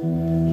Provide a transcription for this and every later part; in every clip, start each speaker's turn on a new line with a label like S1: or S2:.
S1: Mm-hmm.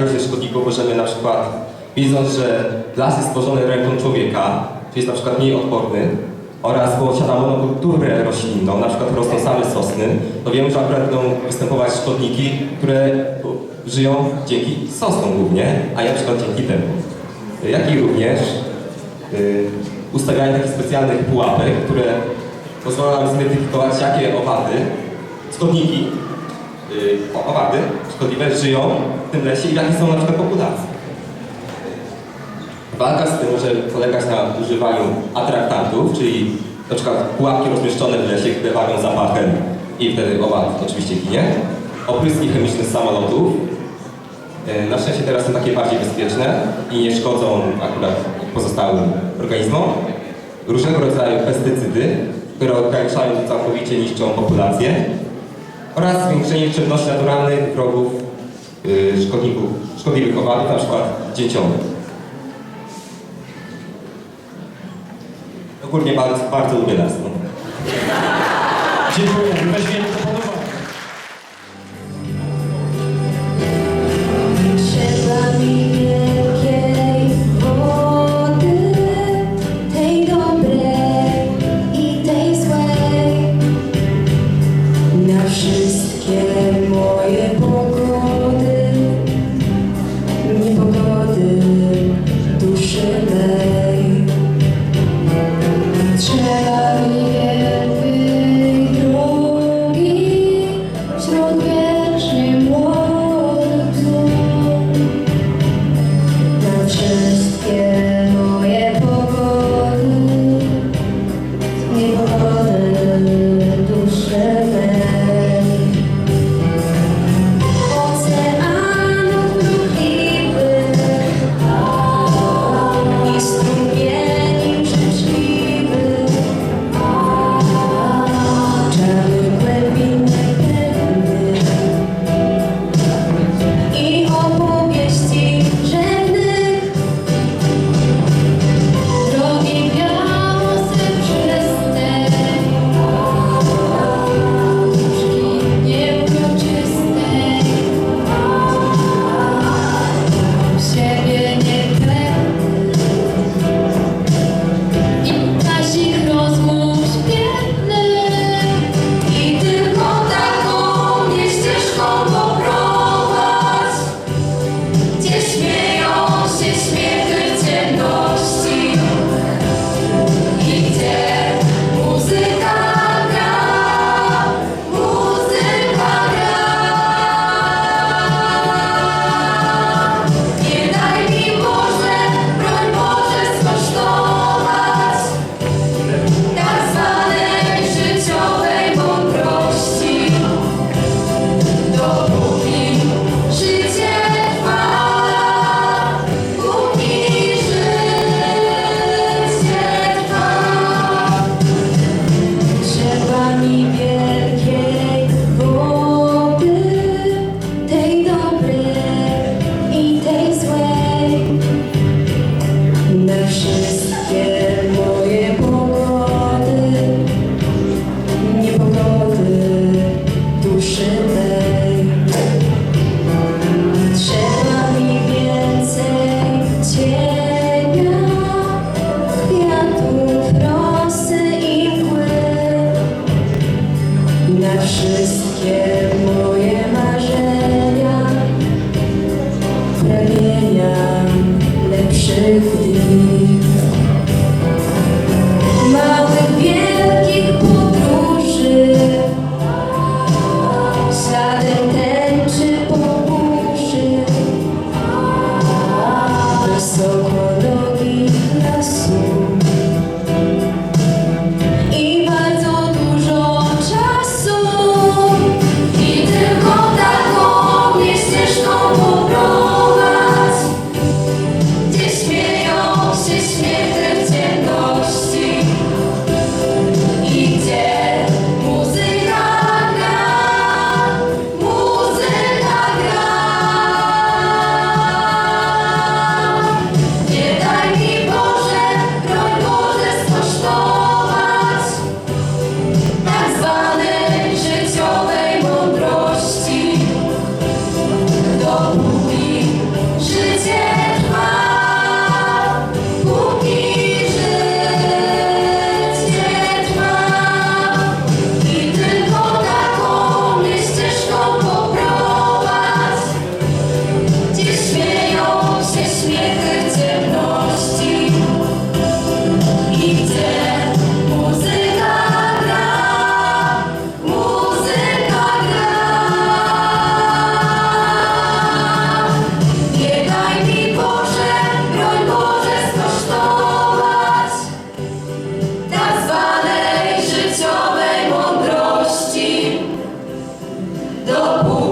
S1: Groźnych szkodników możemy na przykład widząc, że las jest stworzony ręką człowieka, czyli jest na przykład mniej odporny oraz posiada monokulturę roślinną, na przykład rosną same sosny, to wiemy, że akurat będą występować szkodniki, które żyją dzięki sosnom głównie, a na przykład dzięki temu. Jak i również y, ustawianie takich specjalnych pułapek, które pozwolą nam zidentyfikować, jakie owady, składniki o- owady szkodliwe żyją w tym lesie i jakie są na przykład populacje. Walka z tym może polegać na używaniu atraktantów, czyli na przykład pułapki rozmieszczone w lesie, które wabią zapachem i wtedy owad oczywiście ginie. Opryski chemiczne z samolotów. Y, Na szczęście teraz są takie bardziej bezpieczne i nie szkodzą akurat pozostałym organizmom. Różnego rodzaju pestycydy, które ograniczają całkowicie niszczą populację oraz zwiększenie liczebności naturalnych wrogów yy, szkodników, szkodliwych owadów, przykład dzięciołów. Ogólnie bardzo, bardzo lubię las. No.
S2: Dziękuję,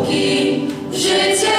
S2: dopóki życie